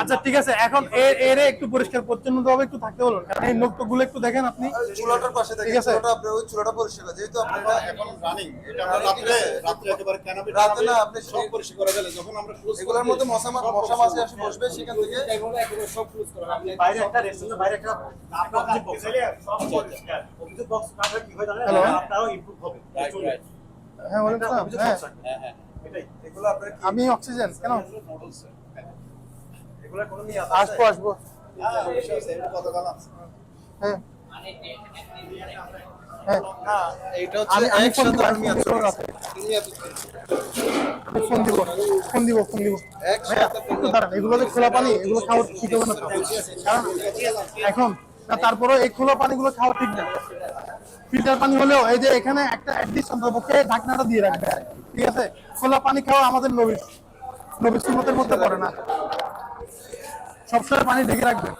আচ্ছা ঠিক আছে এখন এর এর একটু পরিষ্কার পরিচ্ছন্ন ভাবে একটু থাকতে বলুন। কারণ এই নোকগুলো একটু দেখেন আপনি। চুলাটার পাশে ঠিক আছে। চুলাটা আপনার ওই চুলাটা পরিষ্কার যেহেতু আপনার এটা এখন রানিং এটা আমরা রাত্রে রাত্রে একেবারে ক্যানাপি রাতে না, আপনি সব পরিষ্কার করে দিলে যখন আমরা close এগুলোর মধ্যে মশা মা- মশা মাছি আসে বসবে সেখান থেকে। এগুলো একেবারে সব close করা। আপনি বাইরে একটা রেস্টুরেন্টের বাইরে একটা আপনার যে বক্স সব পরিষ্কার। অভিযোগ বক্স আপনার কি হয় জানেন? আপনারও ইমপ্রুভ হবে. হ্যাঁ বলেন স্যার হ্যাঁ হ্যাঁ, আমি অক্সিজেন কেন? আসব আসব। হ্যাঁ? হ্যাঁ। হ্যাঁ। তারপরে এই খোলা পানিগুলো খাওয়া ঠিক না। ফিল্টার পানি হলেও এই যে এখানে একটা অ্যাটলিস্ট অন্ততপক্ষে ঢাকনাটা দিয়ে রাখবে ঠিক আছে? খোলা পানি খাওয়া আমাদের নবীর নবীর সুন্নতের মধ্যে পড়ে না। সবসময় পানি ঢেকে রাখবে।